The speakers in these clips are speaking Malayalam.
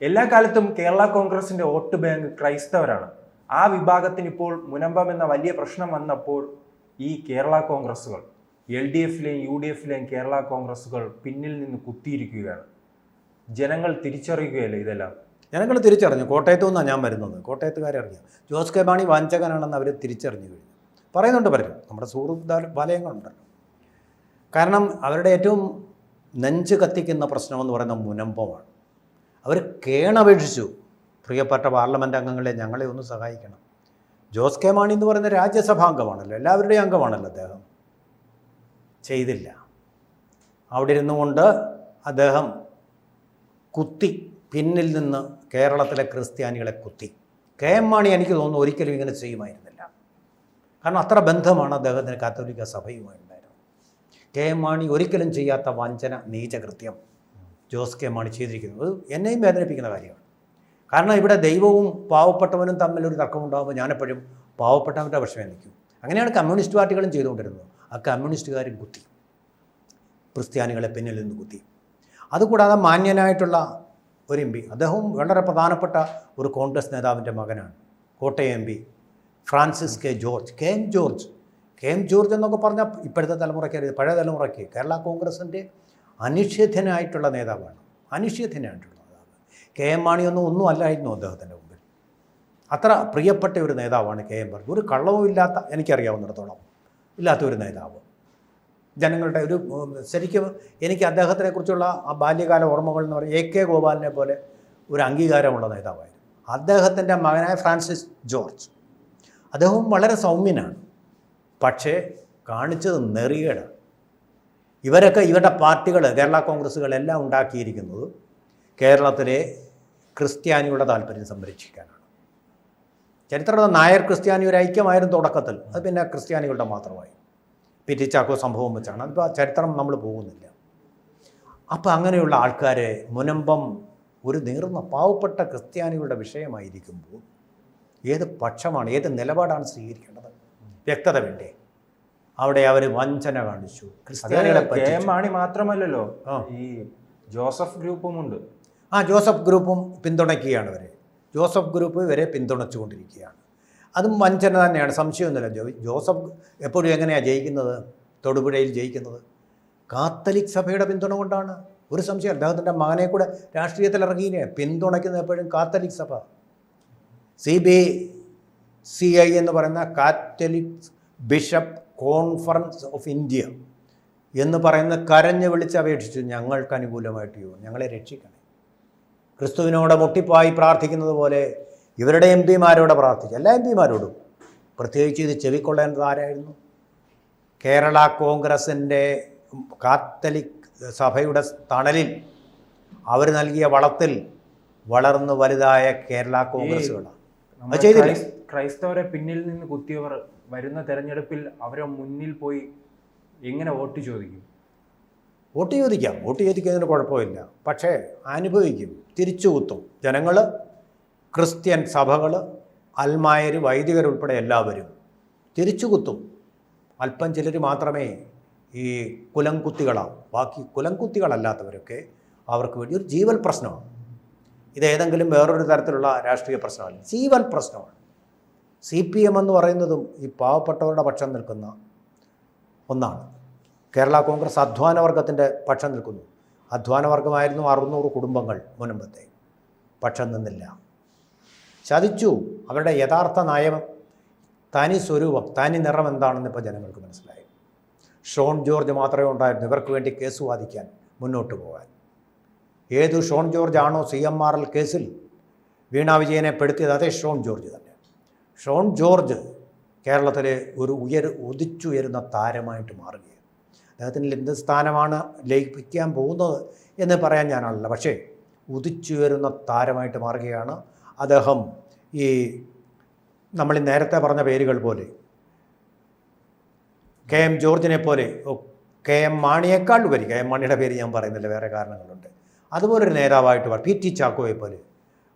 എല്ലാ കാലത്തും കേരള കോൺഗ്രസിന്റെ വോട്ട് ബാങ്ക് ക്രൈസ്തവരാണ്. ആ വിഭാഗത്തിന് ഇപ്പോൾ മുനമ്പം എന്ന വലിയ പ്രശ്നം വന്നപ്പോൾ ഈ കേരള കോൺഗ്രസുകൾ എൽ ഡി എഫിലെയും യു ഡി എഫിലെയും കേരള കോൺഗ്രസുകൾ പിന്നിൽ നിന്ന് കുത്തിയിരിക്കുകയാണ്. ജനങ്ങൾ തിരിച്ചറിയുകയല്ലേ ഇതെല്ലാം? ജനങ്ങൾ തിരിച്ചറിഞ്ഞു. കോട്ടയത്ത് നിന്നാണ് ഞാൻ വരുന്നത്. കോട്ടയത്തുകാരെ അറിഞ്ഞു ജോസ് കെ മാണി വാഞ്ചകനാണെന്ന് അവർ തിരിച്ചറിഞ്ഞു കഴിഞ്ഞു. പറയുന്നുണ്ട് പലരും. നമ്മുടെ സുഹൃത്ത് വലയങ്ങളുണ്ടല്ലോ കാരണം അവരുടെ ഏറ്റവും നെഞ്ച് കത്തിക്കുന്ന പ്രശ്നമെന്ന് പറയുന്ന മുനമ്പമാണ്. അവർ കേണപേക്ഷിച്ചു. പ്രിയപ്പെട്ട പാർലമെന്റ് അംഗങ്ങളെ ഞങ്ങളെ ഒന്ന് സഹായിക്കണം. ജോസ് കെ മാണി എന്ന് പറയുന്ന രാജ്യസഭാ അംഗമാണല്ലോ എല്ലാവരുടെയും അംഗമാണല്ലോ അദ്ദേഹം. ചെയ്തില്ല. അവിടെ ഇരുന്നു കൊണ്ട് അദ്ദേഹം കുത്തി പിന്നിൽ നിന്ന് കേരളത്തിലെ ക്രിസ്ത്യാനികളെ കുത്തി. കെ എം മാണി എനിക്ക് തോന്നുന്നു ഒരിക്കലും ഇങ്ങനെ ചെയ്യുമായിരുന്നില്ല. കാരണം അത്ര ബന്ധമാണ് അദ്ദേഹത്തിന് കാത്തോലിക്ക സഭയുമായി ഉണ്ടായിരുന്നത് കെ എം മാണി ഒരിക്കലും ചെയ്യാത്ത വഞ്ചന നീചകൃത്യം. ജോസ് കെ മാണി ചെയ്തിരിക്കുന്നത്. അത് എന്നെയും വേദനിപ്പിക്കുന്ന കാര്യമാണ്. കാരണം ഇവിടെ ദൈവവും പാവപ്പെട്ടവനും തമ്മിലൊരു തർക്കമുണ്ടാകുമ്പോൾ ഞാനെപ്പോഴും പാവപ്പെട്ടവന്റെ പക്ഷമേ നിൽക്കും. അങ്ങനെയാണ് കമ്മ്യൂണിസ്റ്റ് പാർട്ടികളും ചെയ്തുകൊണ്ടിരുന്നത്. ആ കമ്മ്യൂണിസ്റ്റുകാരും കുത്തി. ക്രിസ്ത്യാനികളെ പിന്നിൽ നിന്ന് കുത്തി. അതുകൂടാതെ മാന്യനായിട്ടുള്ള ഒരു എം പി അദ്ദേഹവും വളരെ പ്രധാനപ്പെട്ട ഒരു കോൺഗ്രസ് നേതാവിന്റെ മകനാണ്. Kottayam M P Francis K George. K M George. K M George എന്നൊക്കെ പറഞ്ഞാൽ ഇപ്പോഴത്തെ തലമുറയ്ക്ക് പഴയ തലമുറയ്ക്ക് കേരള കോൺഗ്രസിന്റെ അനിഷേധ്യനായിട്ടുള്ള നേതാവാണ്. അനിഷേധ്യനായിട്ടുള്ള നേതാവ്. കെ എം മാണിയൊന്നും ഒന്നും അല്ലായിരുന്നു അദ്ദേഹത്തിന്റെ മുമ്പിൽ. അത്ര പ്രിയപ്പെട്ട ഒരു നേതാവാണ് കെ എം മാണി. ഒരു കള്ളവും ഇല്ലാത്ത എനിക്കറിയാവുന്നിടത്തോളം ഇല്ലാത്ത ഒരു നേതാവ്. ജനങ്ങളുടെ ഒരു ശരിക്കും എനിക്ക് അദ്ദേഹത്തിനെ കുറിച്ചുള്ള ആ ബാല്യകാല ഓർമ്മകൾ എന്ന് പറയുന്നത് എ കെ ഗോപാലിനെ പോലെ ഒരു അംഗീകാരമുള്ള നേതാവായിരുന്നു. അദ്ദേഹത്തിന്റെ മകനായ ഫ്രാൻസിസ് ജോർജ്. അദ്ദേഹവും വളരെ സൗമ്യനാണ്. പക്ഷേ കാണിച്ചത് നെറികേടാണ്. ഇവരൊക്കെ ഇവരുടെ പാർട്ടികൾ കേരള കോൺഗ്രസ്സുകളെല്ലാം ഉണ്ടാക്കിയിരിക്കുന്നത് കേരളത്തിലെ ക്രിസ്ത്യാനികളുടെ താല്പര്യം സംരക്ഷിക്കാനാണ്. ചരിത്രത്തിൽ നായർ ക്രിസ്ത്യാനി ഒരു ഐക്യമായിരുന്നു തുടക്കത്തിൽ. അത് പിന്നെ ക്രിസ്ത്യാനികളുടെ മാത്രമായി. പിറ്റിച്ചാക്കോ സംഭവം വെച്ചാണ്. അതിപ്പോൾ ചരിത്രം നമ്മൾ പോകുന്നില്ല. അപ്പോൾ അങ്ങനെയുള്ള ആൾക്കാരെ മുനമ്പം ഒരു നീർന്ന പാവപ്പെട്ട ക്രിസ്ത്യാനികളുടെ വിഷയമായിരിക്കുമ്പോൾ ഏത് പക്ഷമാണ് ഏത് നിലപാടാണ് സ്വീകരിക്കേണ്ടത്? വ്യക്തത വേണ്ടേ? അവിടെ അവർ വഞ്ചന കാണിച്ചു. ക്രിസ്ത്യാനികളെ കെ പറ്റിച്ചു. മാണി മാത്രമല്ലല്ലോ ഈ ജോസഫ് ഗ്രൂപ്പും ഉണ്ട്. ആ ജോസഫ് ഗ്രൂപ്പും പിന്തുണയ്ക്കുകയാണ് ഇവരെ. ജോസഫ് ഗ്രൂപ്പ് ഇവരെ പിന്തുണച്ചുകൊണ്ടിരിക്കുകയാണ്. അതും വഞ്ചന തന്നെയാണ്. സംശയമൊന്നുമില്ല. ജോ ജോസഫ് എപ്പോഴും എങ്ങനെയാണ് ജയിക്കുന്നത്? തൊടുപുഴയിൽ ജയിക്കുന്നത്. കാത്തലിക് സഭയുടെ പിന്തുണ കൊണ്ടാണ്. ഒരു സംശയം അദ്ദേഹത്തിന്റെ മകനെ കൂടെ രാഷ്ട്രീയത്തിൽ ഇറങ്ങിയില്ലേ? പിന്തുണയ്ക്കുന്നത് എപ്പോഴും കാത്തലിക് സഭ. സി ബി സി ഐ എന്ന് പറയുന്ന catholic bishop conference of India എന്ന് പറയുന്ന കരഞ്ഞ് വിളിച്ച് അപേക്ഷിച്ചു ഞങ്ങൾക്ക് അനുകൂലമായിട്ട് യോഗം ഞങ്ങളെ രക്ഷിക്കണേ. ക്രിസ്തുവിനോട് മുട്ടിപ്പായി പ്രാർത്ഥിക്കുന്നത് പോലെ ഇവരുടെ എം പിമാരോട് പ്രാർത്ഥിച്ചു എല്ലാ എം പിമാരോടും. പ്രത്യേകിച്ച് ഇത് ചെവിക്കൊള്ളേണ്ടത് ആരായിരുന്നു? കേരള കോൺഗ്രസിന്റെ കാത്തലിക് സഭയുടെ തണലിൽ അവർ നൽകിയ വളത്തിൽ വളർന്നു വലുതായ കേരള കോൺഗ്രസ്സുകളാണ്. ക്രൈസ്തവരെ പിന്നിൽ നിന്ന് കുത്തിയവർ വരുന്ന തെരഞ്ഞെടുപ്പിൽ അവരെ മുന്നിൽ പോയി എങ്ങനെ വോട്ട് ചോദിക്കും? വോട്ട് ചോദിക്കാം. വോട്ട് ചോദിക്കുന്നതിന് കുഴപ്പമില്ല. പക്ഷേ അനുഭവിക്കും. തിരിച്ചു കുത്തും ജനങ്ങൾ ക്രിസ്ത്യൻ സഭകൾ അൽമായർ വൈദികരുൾപ്പെടെ എല്ലാവരും തിരിച്ചു കുത്തും അല്പം ചിലർ മാത്രമേ ഈ കുലംകുത്തികളാവും. ബാക്കി കുലംകുത്തികളല്ലാത്തവരൊക്കെ അവർക്ക് വേണ്ടി ഒരു ജീവൽ പ്രശ്നമാണ്. ഇതേതെങ്കിലും വേറൊരു തരത്തിലുള്ള രാഷ്ട്രീയ പ്രശ്നമല്ല. ജീവൽ പ്രശ്നമാണ്. സി പി എം എന്ന് പറയുന്നതും ഈ പാവപ്പെട്ടവരുടെ പക്ഷം നിൽക്കുന്ന ഒന്നാണ്. കേരള കോൺഗ്രസ് അധ്വാനവർഗത്തിന്റെ പക്ഷം നിൽക്കുന്നു. അധ്വാനവർഗമായിരുന്നു അറുന്നൂറ് കുടുംബങ്ങൾ മുൻപത്തെ. പക്ഷം നിന്നില്ല. ചതിച്ചു. അവരുടെ യഥാർത്ഥ നയം തനി സ്വരൂപം തനി നിറം എന്താണെന്ന് ഇപ്പോൾ ജനങ്ങൾക്ക് മനസ്സിലായി. ഷോൺ ജോർജ് മാത്രമേ ഉണ്ടായിരുന്നു. ഇവർക്ക് വേണ്ടി കേസ് വാദിക്കാൻ മുന്നോട്ട് പോകാൻ ഏതു ഷോൺ ജോർജ് ആണോ സി എം ആർ എൽ കേസിൽ വീണ വിജയനെ പെടുത്തിയത്? അതേ ഷോൺ ജോർജ് തന്നെ. ഷോൺ ജോർജ് കേരളത്തിലെ ഒരു ഉയർ ഉദിച്ചുയരുന്ന താരമായിട്ട് മാറുകയാണ്. അദ്ദേഹത്തിന് എന്ത് സ്ഥാനമാണ് ലയിപ്പിക്കാൻ പോകുന്നത് എന്ന് പറയാൻ ഞാനാണല്ലോ. പക്ഷേ ഉദിച്ചുയരുന്ന താരമായിട്ട് മാറുകയാണ് അദ്ദേഹം. ഈ നമ്മൾ നേരത്തെ പറഞ്ഞ പേരുകൾ പോലെ കെ എം ജോർജിനെ പോലെ കെ എം മാണിയേക്കാൾ ഉപരി കെ എം മാണിയുടെ പേര് ഞാൻ പറയുന്നില്ല വേറെ കാരണങ്ങളുണ്ട്. അതുപോലൊരു നേതാവായിട്ട് പി ടി ചാക്കോയെ പോലെ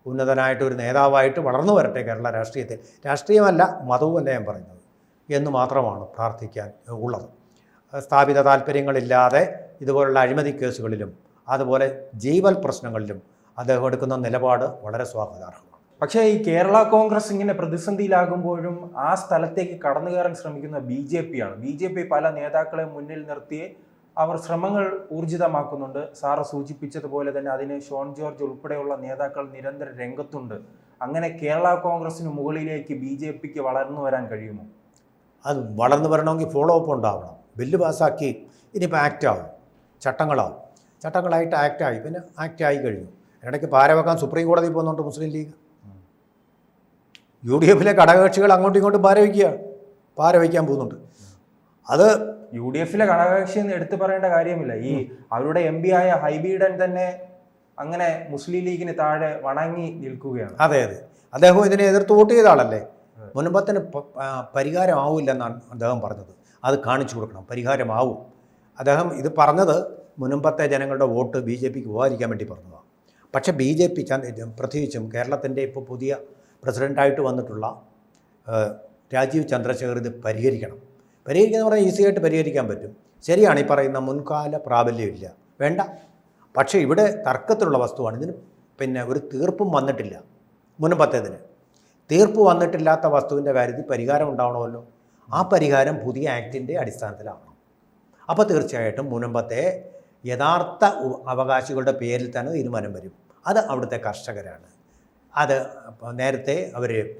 ഉന്നതനായിട്ട് ഒരു നേതാവായിട്ട് വളർന്നു വരട്ടെ കേരള രാഷ്ട്രീയത്തിൽ. രാഷ്ട്രീയമല്ല മതവുമല്ല ഞാൻ പറയുന്നത്. എന്ന് മാത്രമാണ് പ്രാർത്ഥിക്കാൻ ഉള്ളത്. സ്ഥാപിത താല്പര്യങ്ങളില്ലാതെ ഇതുപോലുള്ള അഴിമതി കേസുകളിലും അതുപോലെ ജീവൽ പ്രശ്നങ്ങളിലും അദ്ദേഹം എടുക്കുന്ന നിലപാട് വളരെ സ്വാഗതാർഹമാണ്. പക്ഷേ ഈ കേരള കോൺഗ്രസ് ഇങ്ങനെ പ്രതിസന്ധിയിലാകുമ്പോഴും ആ സ്ഥലത്തേക്ക് കടന്നു കയറാൻ ശ്രമിക്കുന്ന ബി ജെ പി ആണ്. ബി ജെ പി പല നേതാക്കളെ മുന്നിൽ നിർത്തി അവർ ശ്രമങ്ങൾ ഊർജിതമാക്കുന്നുണ്ട്. സാറ് സൂചിപ്പിച്ചതുപോലെ തന്നെ അതിന് ഷോൺ ജോർജ് ഉൾപ്പെടെയുള്ള നേതാക്കൾ നിരന്തര രംഗത്തുണ്ട്. അങ്ങനെ കേരള കോൺഗ്രസിന് മുകളിലേക്ക് ബി ജെ പിക്ക് വളർന്നു വരാൻ കഴിയുമോ? അത് വളർന്നു വരണമെങ്കിൽ ഫോളോ അപ്പ് ഉണ്ടാവണം. ബില്ല് പാസ്സാക്കി ഇനിയിപ്പോൾ ആക്റ്റ് ആവും. ചട്ടങ്ങളാവും. ചട്ടങ്ങളായിട്ട് ആക്റ്റ് ആയി. പിന്നെ ആക്റ്റ് ആയി കഴിഞ്ഞു. ഇടയ്ക്ക് പാരവെക്കാൻ സുപ്രീം കോടതി പോകുന്നുണ്ട് മുസ്ലിം ലീഗ്. യു ഡി എഫിലെ ഘടകകക്ഷികൾ അങ്ങോട്ടും ഇങ്ങോട്ടും പാര പാരവയ്ക്കാൻ പാര പോകുന്നുണ്ട്. അത് യു ഡി എഫിലെ ഘടകകക്ഷി എന്ന് എടുത്തു പറയേണ്ട കാര്യമില്ല. ഈ അവരുടെ എം പി ആയ ഹൈബീഡൻ തന്നെ അങ്ങനെ മുസ്ലിം ലീഗിന് താഴെ വണങ്ങി നിൽക്കുകയാണ്. അതെ അതെ. അദ്ദേഹം ഇതിനെ എതിർത്ത് വോട്ട് ചെയ്ത ആളല്ലേ? മുൻപത്തിന് പരിഹാരമാവില്ലെന്നാണ് അദ്ദേഹം പറഞ്ഞത്. അത് കാണിച്ചു കൊടുക്കണം. പരിഹാരമാവും അദ്ദേഹം ഇത് പറഞ്ഞത് മുൻപത്തെ ജനങ്ങളുടെ വോട്ട് ബി ജെ പിക്ക് പോകാതിരിക്കാൻ വേണ്ടി പറഞ്ഞതാണ്. പക്ഷേ ബി ജെ പി പ്രത്യേകിച്ചും കേരളത്തിന്റെ ഇപ്പോൾ പുതിയ പ്രസിഡന്റായിട്ട് വന്നിട്ടുള്ള രാജീവ് ചന്ദ്രശേഖർ ഇത് പരിഹരിക്കണം. പരിഹരിക്കുക എന്ന് പറഞ്ഞാൽ ഈസിയായിട്ട് പരിഹരിക്കാൻ പറ്റും. ശരിയാണ് ഈ പറയുന്ന മുൻകാല പ്രാബല്യമില്ല. വേണ്ട. പക്ഷേ ഇവിടെ തർക്കത്തിലുള്ള വസ്തുവാണ്. ഇതിന് പിന്നെ ഒരു തീർപ്പും വന്നിട്ടില്ല. മുൻപത്തേതിന്. തീർപ്പ് വന്നിട്ടില്ലാത്ത വസ്തുവിന്റെ കാര്യത്തിൽ പരിഹാരം ഉണ്ടാവണമല്ലോ. ആ പരിഹാരം പുതിയ ആക്ടിന്റെ അടിസ്ഥാനത്തിലാവണം. അപ്പോൾ തീർച്ചയായിട്ടും മുൻപത്തെ യഥാർത്ഥ അവകാശികളുടെ പേരിൽ തന്നെ തീരുമാനം വരും. അത് അവിടുത്തെ കർഷകരാണ്. അത് നേരത്തെ അവർ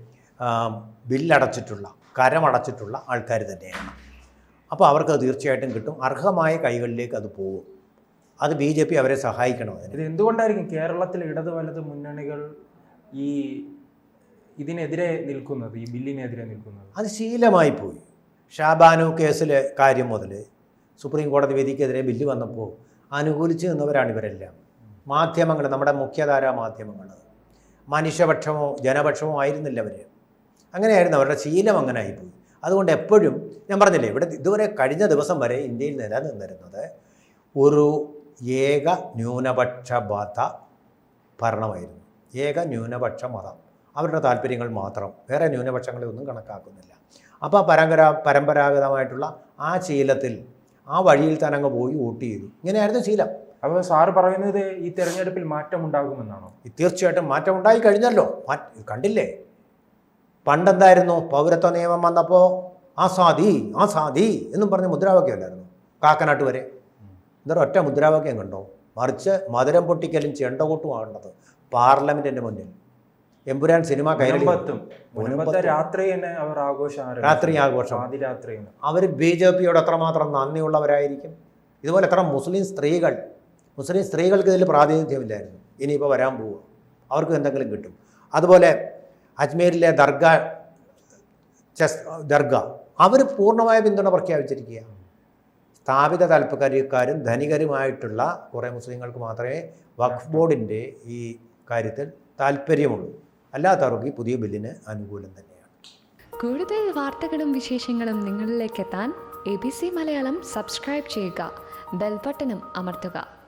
ബില്ലടച്ചിട്ടുള്ള കരമടച്ചിട്ടുള്ള ആൾക്കാർ തന്നെയാണ്. അപ്പോൾ അവർക്ക് അത് തീർച്ചയായിട്ടും കിട്ടും. അർഹമായ കൈകളിലേക്ക് അത് പോകും. അത് ബി ജെ പി അവരെ സഹായിക്കണം അതിന്. ഇത് എന്തുകൊണ്ടായിരിക്കും കേരളത്തിൽ ഇടത് വലത് മുന്നണികൾ ഈ ഇതിനെതിരെ നിൽക്കുന്നത് ഈ ബില്ലിനെതിരെ നിൽക്കുന്നത്? അത് ശീലമായി പോയി. ഷാബാനു കേസിലെ കാര്യം മുതൽ സുപ്രീം കോടതി വിധിക്കെതിരെ ബില്ല് വന്നപ്പോൾ അനുകൂലിച്ച് നിന്നവരാണ് ഇവരെല്ലാം. മാധ്യമങ്ങൾ നമ്മുടെ മുഖ്യധാരാ മാധ്യമങ്ങൾ. മനുഷ്യപക്ഷമോ ജനപക്ഷമോ ആയിരുന്നില്ല അവർ അങ്ങനെയായിരുന്നു അവരുടെ ശീലം അങ്ങനെ ആയിപ്പോയി അതുകൊണ്ട് എപ്പോഴും ഞാൻ പറഞ്ഞില്ലേ ഇവിടെ ഇതുവരെ കഴിഞ്ഞ ദിവസം വരെ ഇന്ത്യയിൽ നിലനിന്നിരുന്നത് ഒരു ഏക ന്യൂനപക്ഷ മത ഭരണമായിരുന്നു. ഏക ന്യൂനപക്ഷ മതം. അവരുടെ താല്പര്യങ്ങൾ മാത്രം. വേറെ ന്യൂനപക്ഷങ്ങളെ ഒന്നും കണക്കാക്കുന്നില്ല. അപ്പോൾ പരമ്പരാ പരമ്പരാഗതമായിട്ടുള്ള ആ ശീലത്തിൽ ആ വഴിയിൽ തന്നെ അങ്ങ് പോയി വോട്ട് ചെയ്തു. ഇങ്ങനെയായിരുന്നു ശീലം. അപ്പോൾ സാറ് പറയുന്നത് ഈ തെരഞ്ഞെടുപ്പിൽ മാറ്റം ഉണ്ടാകുമെന്നാണോ തീർച്ചയായിട്ടും മാറ്റം ഉണ്ടായി കഴിഞ്ഞല്ലോ. മാറ്റ കണ്ടില്ലേ? പണ്ടെന്തായിരുന്നു? പൗരത്വ നിയമം വന്നപ്പോൾ ആസാദി ആസാദി എന്നും പറഞ്ഞ് മുദ്രാവാക്യമല്ലായിരുന്നു കാക്കനാട്ട് വരെ. എന്തൊരു ഒറ്റ മുദ്രാവാക്യം കണ്ടോ? മറിച്ച് മധുരം പൊട്ടിക്കലും ചെണ്ടകൊട്ടും ആവേണ്ടത് പാർലമെന്റിന്റെ മുന്നിൽ. എമ്പുരാൻ സിനിമ രാത്രി രാത്രി ആഘോഷം. അവർ ബി ജെ പിയോട് എത്രമാത്രം നന്ദിയുള്ളവരായിരിക്കും? ഇതുപോലെ എത്ര മുസ്ലിം സ്ത്രീകൾ മുസ്ലിം സ്ത്രീകൾക്ക് ഇതിൽ പ്രാതിനിധ്യമില്ലായിരുന്നു. ഇനിയിപ്പോൾ വരാൻ പോവുക. അവർക്ക് എന്തെങ്കിലും കിട്ടും. അതുപോലെ അജ്മീരിലെ ദർഗ ചെസ് ദർഗ. അവർ പൂർണമായ പിന്തുണ പ്രഖ്യാപിച്ചിരിക്കുകയാണ്. സ്ഥാപിത താല്പര്യക്കാരും ധനികരുമായിട്ടുള്ള കുറേ മുസ്ലിങ്ങൾക്ക് മാത്രമേ വഖഫ് ബോർഡിന്റെ ഈ കാര്യത്തിൽ താല്പര്യമുള്ളൂ. അല്ലാത്തവർക്ക് ഈ പുതിയ ബില്ലിന് അനുകൂലം തന്നെയാണ്. കൂടുതൽ വാർത്തകളും വിശേഷങ്ങളും നിങ്ങളിലേക്ക് എത്താൻ A B C Malayalam subscribe ചെയ്യുക. ബെൽബട്ടനും അമർത്തുക.